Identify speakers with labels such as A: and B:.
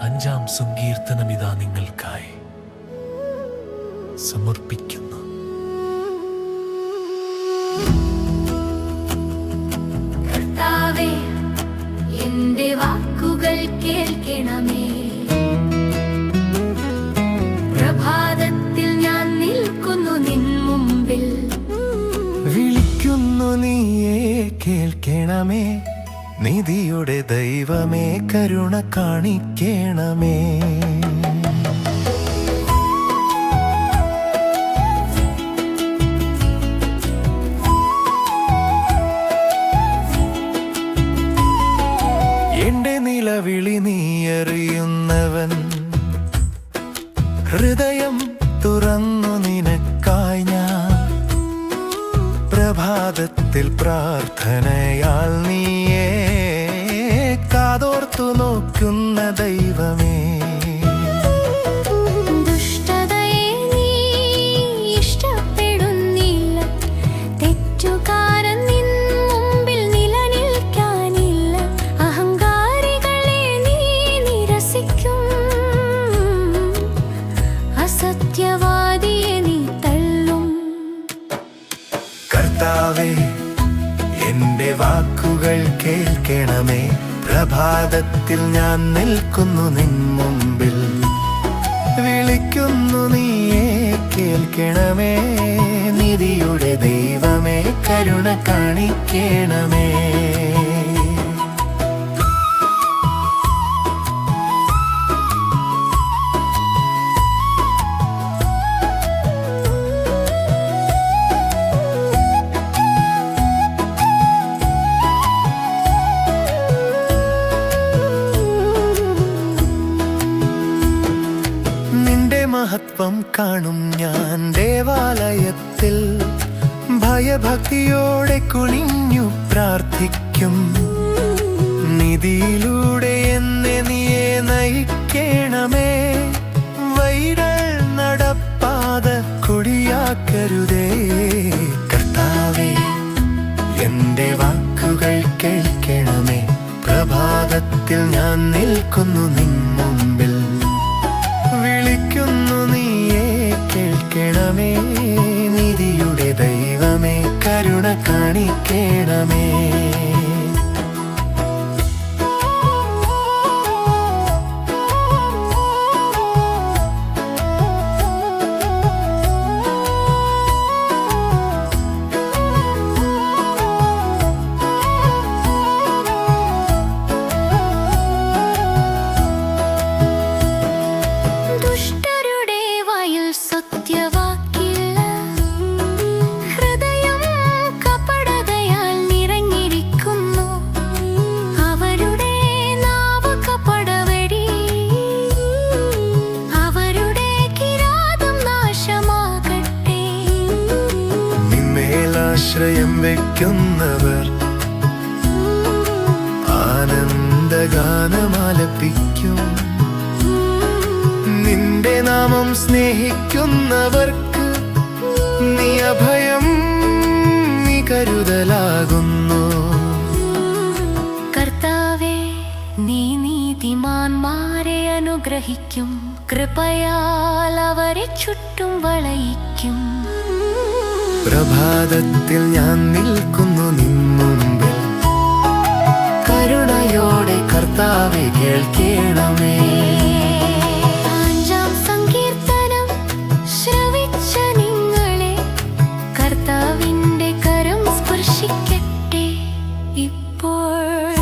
A: അഞ്ചാം സങ്കീർത്തനം ഇതാ നിങ്ങൾക്കായി. സമർപ്പിക്കുന്നു.
B: കർത്താവേ എന്റെ വാക്കുകൾ കേൾക്കണമേ. പ്രഭാതത്തിൽ ഞാൻ നിൽക്കുന്നു നിൻ മുമ്പിൽ.
C: വിളിക്കുന്നു നീയേ കേൾക്കണമേ. നിധിയുടെ ദൈവമേ കരുണ കാണിക്കണമേ. എന്റെ നിലവിളി നീ അറിയുന്നവൻ. ഹൃദയം തുറന്നു നിനക്കായി ഞാൻ. പ്രഭാതത്തിൽ പ്രാർത്ഥനയാൽ നീയേ
B: നീ ദൈവമേ അസത്യവാദിയെ നീ തള്ളും.
C: കർത്താവേ എന്റെ വാക്കുകൾ കേൾക്കണമേ. പ്രഭാതത്തിൽ ഞാൻ നിൽക്കുന്നു നിൻ മുമ്പിൽ. വിളിക്കുന്നു നീയേ കേൾക്കണമേ. നിധിയുടെ ദൈവമേ കരുണ കാണിക്കണമേ. മഹത്വം കാണും ഞാൻ ദേവാലയത്തിൽ. ഭയഭക്തിയോടെ കുനിഞ്ഞു പ്രാർത്ഥിക്കും. നിധിയിലൂടെ എന്നെ നീയെ നയിക്കണമേ. വൈരൽ നടപ്പാത കുടിയാക്കരുതേ. കർത്താവേ എന്റെ വാക്കുകൾ കേൾക്കണമേ. പ്രഭാതത്തിൽ ഞാൻ നിൽക്കുന്നു നിൻ മുമ്പിൽ. കേൾക്കണമേ നിന്മേലാശ്രയം വയ്ക്കുന്നവർ ആനന്ദഗാനമാലപിക്കും. നിന്റെ നാമം സ്നേഹിക്കുന്നവർക്ക് നീ അഭയം നീ കരുതലാകുന്നു.
B: കർത്താവേ നീ നീതിമാന്മാരെ അനുഗ്രഹിക്കും. കൃപയാൽ അവരെ ചുറ്റും വളയിക്കും.
C: പ്രഭാതത്തിൽ ഞാൻ നിൽക്കുന്നു നിന്നുമ്പിൽ കരുണയോടെ കർത്താവെ കേൾക്കണമേ.
B: ഇപ്പോൾ.